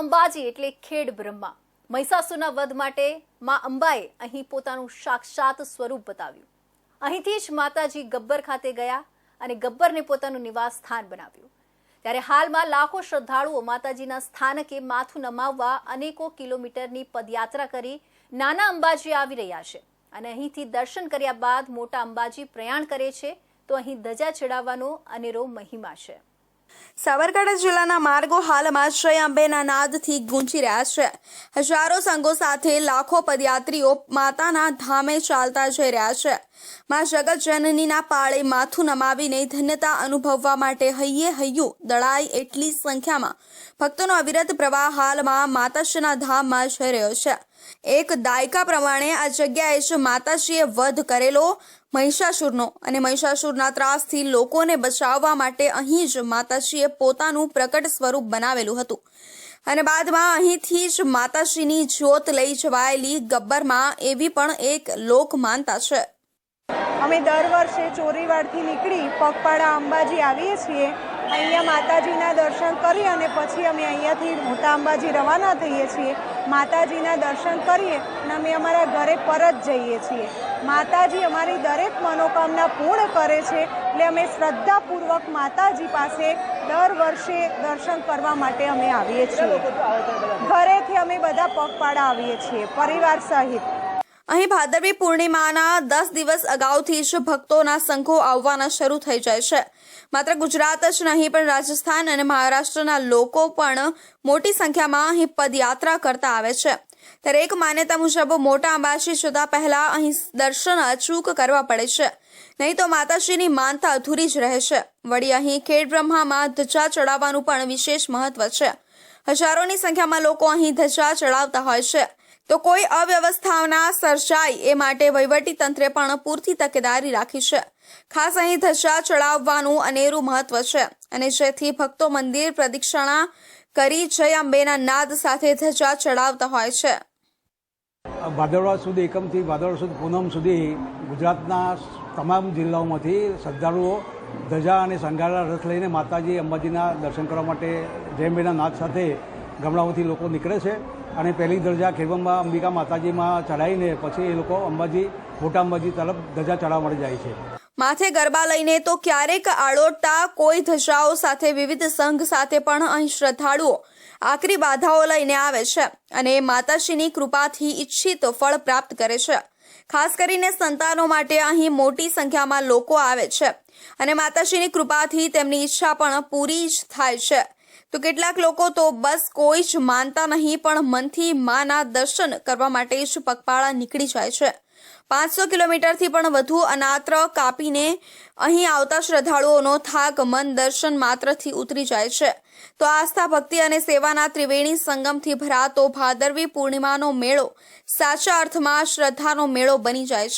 અંબાજી એટલે ખેડ બ્રહ્મા. મહિષાસુરના વધ માટે માં અંબાએ અહીં પોતાનું સાક્ષાત સ્વરૂપ બતાવ્યું. અહીંથી જ માતાજી ગબ્બર ખાતે ગયા અને ગબ્બરને પોતાનું નિવાસ સ્થાન બનાવ્યું. ત્યારે હાલમાં લાખો શ્રદ્ધાળુઓ માતાજીના સ્થાનકે માથું નમાવવા અનેકો કિલોમીટરની પદયાત્રા કરી નાના અંબાજી આવી રહ્યા છે. અને અહીંથી દર્શન કર્યા બાદ મોટા અંબાજી પ્રયાણ કરે છે, તો અહીં ધજા ચડાવવાનો અનેરો મહિમા છે. સાબરકાંઠા જિલ્લાના માર્ગો હાલમાં જય અંબેના નાદથી ગુંજી રહ્યા છે. હજારો સંઘો સાથે લાખો પદયાત્રીઓ માતાના ધામે ચાલતા જઈ રહ્યા છે. માં જગત જનનીના પાળે માથું નમાવીને ધન્યતા અનુભવવા માટે હૈયે હૈયું દળાય એટલી સંખ્યામાં ભક્તોનો અવિરત પ્રવાહ હાલમાં માતાશ્રીના ધામમાં જઈ રહ્યો છે. એક દાયકા પ્રમાણે આ જગ્યાએ જ માતાશ્રીએ વધ કરેલો મહિષાસુરનો અને મહિષાસુરના ત્રાસથી લોકોને બચાવવા માટે અહીં જ માતાશ્રીએ પોતાનું પ્રકટ સ્વરૂપ બનાવેલું હતું. અને બાદમાં અહીંથી જ માતાશ્રીની જ્યોત લઈ જવાયેલી ગબ્બરમાં એવી પણ એક લોક માનતા છે. અમે દર વર્ષે ચોરીવાડથી નીકળી પગપાળા અંબાજી આવીએ છીએ. અહીંયા માતાજીના દર્શન કરી અને પછી અમે અહીંયાથી મોટા અંબાજી રવાના થઈએ છીએ. માતાજીના દર્શન કરીએ અને અમે અમારા ઘરે પરત જઈએ છીએ. માતાજી અમારી દરેક મનોકામના પૂર્ણ કરે છે એટલે અમે શ્રદ્ધાપૂર્વક માતાજી પાસે દર વર્ષે દર્શન કરવા માટે અમે આવીએ છીએ. ઘરેથી અમે બધા પગપાળા આવીએ છીએ, પરિવાર સહિત. અહીં ભાદરવી પૂર્ણિમાના દસ દિવસ અગાઉથી જ ભક્તોના સંઘો આવવાના શરૂ થઈ જાય છે. માત્ર ગુજરાત જ નહીં, પણ રાજસ્થાન અને મહારાષ્ટ્રના લોકો પણ મોટી સંખ્યામાં અહીં પદયાત્રા કરતા આવે છે. ત્યારે એક માન્યતા મુજબ મોટા અંબાજી જતા પહેલા અહીં દર્શન અચૂક કરવા પડે છે. નહીં તો માતાજીની માનતા અધૂરી જ રહે છે. વળી અહીં ખેડ બ્રહ્મામાં ધજા ચડાવવાનું પણ વિશેષ મહત્વ છે. હજારોની સંખ્યામાં લોકો અહીં ધજા ચડાવતા હોય છે. તો કોઈ અવ્યવસ્થાના સર્જાય એ માટે વહીવટી તંત્રે પણ પૂરતી તકેદારી રાખી છે. ખાસ અહીં ધજા ચડાવવાનું અનેરું મહત્વ છે અને જેથી ભક્તો મંદિર પ્રદક્ષિણા કરી જય અંબેના નાદ સાથે ધજા ચડાવતા હોય છે. ભાદરવા સુધી એકમથી ભાદરવા સુધી પૂનમ સુધી ગુજરાતના તમામ જિલ્લાઓમાંથી શ્રદ્ધાળુઓ ધજા અને શણગારેલા રથ લઈને માતાજી, અંબાજીના દર્શન કરવા માટે જયંબેના નાદ સાથે ગામડાઓથી લોકો નીકળે છે અને પહેલી દરજા ખેડબંબા અંબિકા માતાજીમાં ચડાવીને પછી એ લોકો અંબાજી, મોટા અંબાજી તરફ ધજા ચડાવવા માટે જાય છે. માથે ગરબા લઈને તો ક્યારેક આડોટતા, કોઈ ધજાઓ સાથે, વિવિધ સંઘ સાથે પણ અહીં શ્રદ્ધાળુઓ આકરી બાધાઓ લઈને આવે છે અને માતાશ્રીની કૃપાથી ઈચ્છિત ફળ પ્રાપ્ત કરે છે. ખાસ કરીને સંતાનો માટે અહીં મોટી સંખ્યામાં લોકો આવે છે અને માતાશ્રીની કૃપાથી તેમની ઈચ્છા પણ પૂરી જ થાય છે. તો કેટલાક લોકો તો બસ કોઈ જ માનતા નહીં, પણ મનથી માના દર્શન કરવા માટે જ પગપાળા નીકળી જાય છે. પાંચસો કિલોમીટરથી પણ વધુ અનાત્ર કાપીને અહીં આવતા શ્રદ્ધાળુઓનો થાક મન દર્શન માત્રથી ઉતરી જાય છે. તો આસ્થા ભક્તિ અને સેવાના ત્રિવેણી સંગમથી ભરાતો ભાદરવી પૂર્ણિમાનો મેળો સાચા અર્થમાં શ્રદ્ધાનો મેળો બની જાય છે.